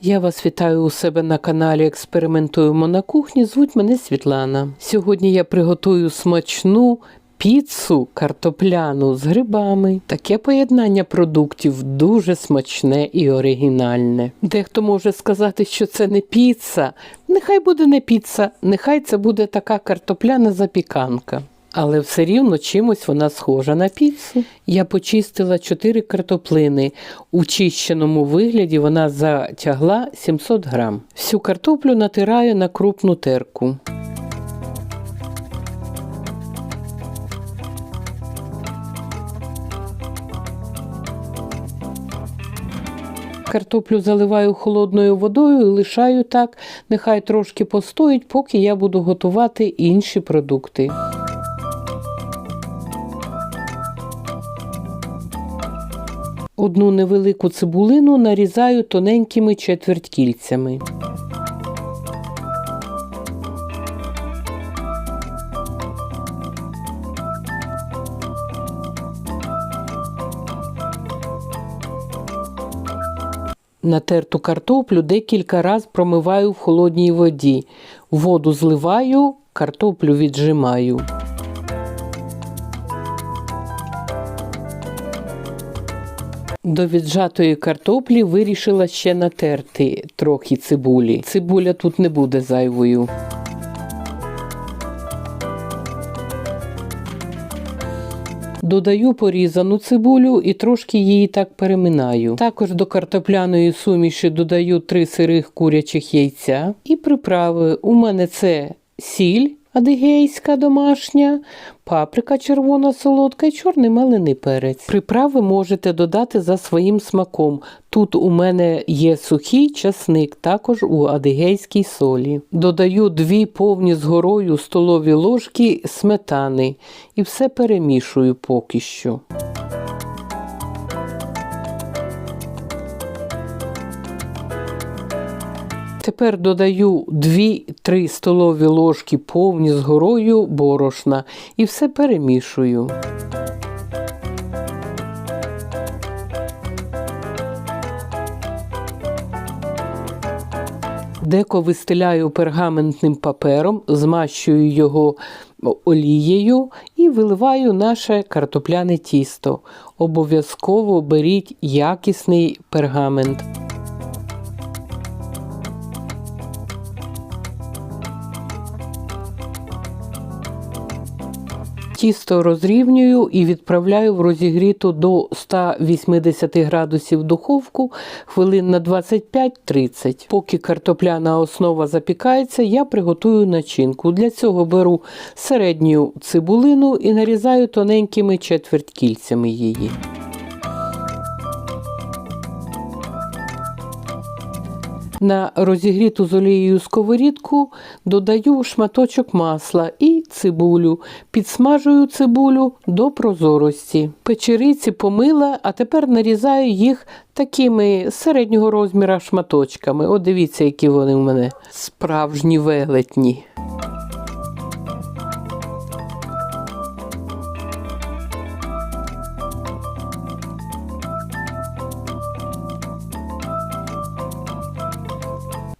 Я вас вітаю у себе на каналі Експериментуємо на кухні. Звуть мене Світлана. Сьогодні я приготую смачну піцу картопляну з грибами. Таке поєднання продуктів дуже смачне і оригінальне. Дехто може сказати, що це не піца. Нехай буде не піца, нехай це буде така картопляна запіканка. Але все рівно чимось вона схожа на піцу. Я почистила 4 картоплини. У чищеному вигляді вона затягла 700 грам. Всю картоплю натираю на крупну терку. Картоплю заливаю холодною водою і лишаю так, нехай трошки постоїть, поки я буду готувати інші продукти. Одну невелику цибулину нарізаю тоненькими четвертькільцями. Натерту картоплю декілька разів промиваю в холодній воді. Воду зливаю, картоплю віджимаю. До віджатої картоплі вирішила ще натерти трохи цибулі. Цибуля тут не буде зайвою. Додаю порізану цибулю і трошки її так переминаю. Також до картопляної суміші додаю 3 сирих курячих яйця і приправи. У мене це сіль адигейська домашня, паприка червона солодка і чорний мелений перець. Приправи можете додати за своїм смаком. Тут у мене є сухий часник, також у адигейській солі. Додаю дві повні з горою столові ложки сметани і все перемішую поки що. Тепер додаю 2-3 столові ложки повні з горою борошна і все перемішую. Деко вистеляю пергаментним папером, змащую його олією і виливаю наше картопляне тісто. Обов'язково беріть якісний пергамент. Тісто розрівнюю і відправляю в розігріту до 180 градусів духовку хвилин на 25-30. Поки картопляна основа запікається, я приготую начинку. Для цього беру середню цибулину і нарізаю тоненькими четверткільцями її. На розігріту з олією сковорідку додаю шматочок масла і цибулю. Підсмажую цибулю до прозорості. Печериці помила, а тепер нарізаю їх такими середнього розміру шматочками. От дивіться, які вони в мене справжні велетні.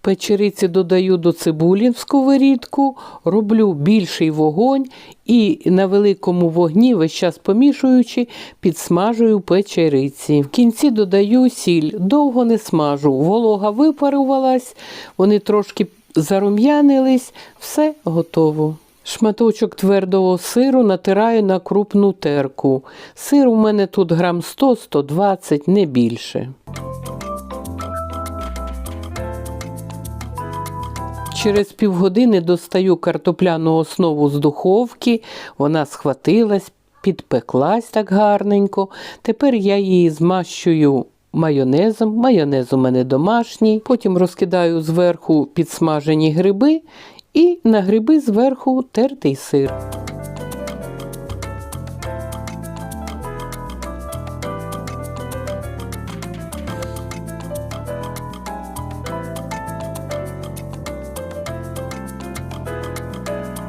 Печериці додаю до цибулі в сковорідку, роблю більший вогонь і на великому вогні, весь час помішуючи, підсмажую печериці. В кінці додаю сіль, довго не смажу. Волога випарувалась, вони трошки зарум'янились, все готово. Шматочок твердого сиру натираю на крупну терку. Сир у мене тут грам 100-120, не більше. Через півгодини достаю картопляну основу з духовки, вона схватилась, підпеклась так гарненько. Тепер я її змащую майонезом. Майонез у мене домашній. Потім розкидаю зверху підсмажені гриби і на гриби зверху тертий сир.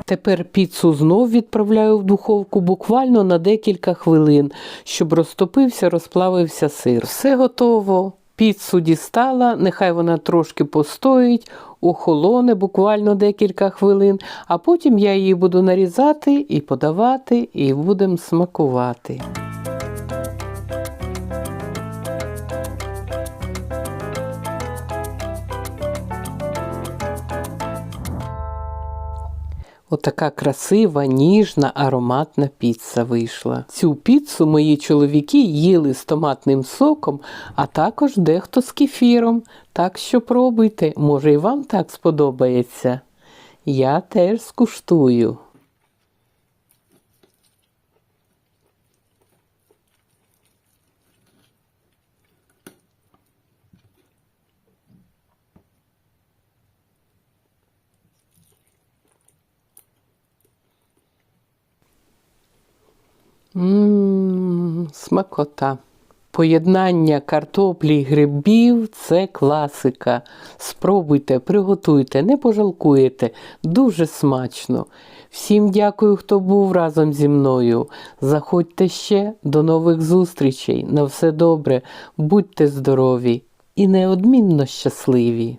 Тепер піцу знов відправляю в духовку буквально на декілька хвилин, щоб розтопився, розплавився сир. Все готово. Піцу дістала, нехай вона трошки постоїть, охолоне буквально декілька хвилин, а потім я її буду нарізати і подавати, і будемо смакувати. Отака красива, ніжна, ароматна піца вийшла. Цю піцу мої чоловіки їли з томатним соком, а також дехто з кефіром. Так що пробуйте, може і вам так сподобається. Я теж скуштую. Ммм, смакота. Поєднання картоплі й грибів це класика. Спробуйте, приготуйте, не пожалкуєте. Дуже смачно. Всім дякую, хто був разом зі мною. Заходьте ще до нових зустрічей. На все добре, будьте здорові і неодмінно щасливі.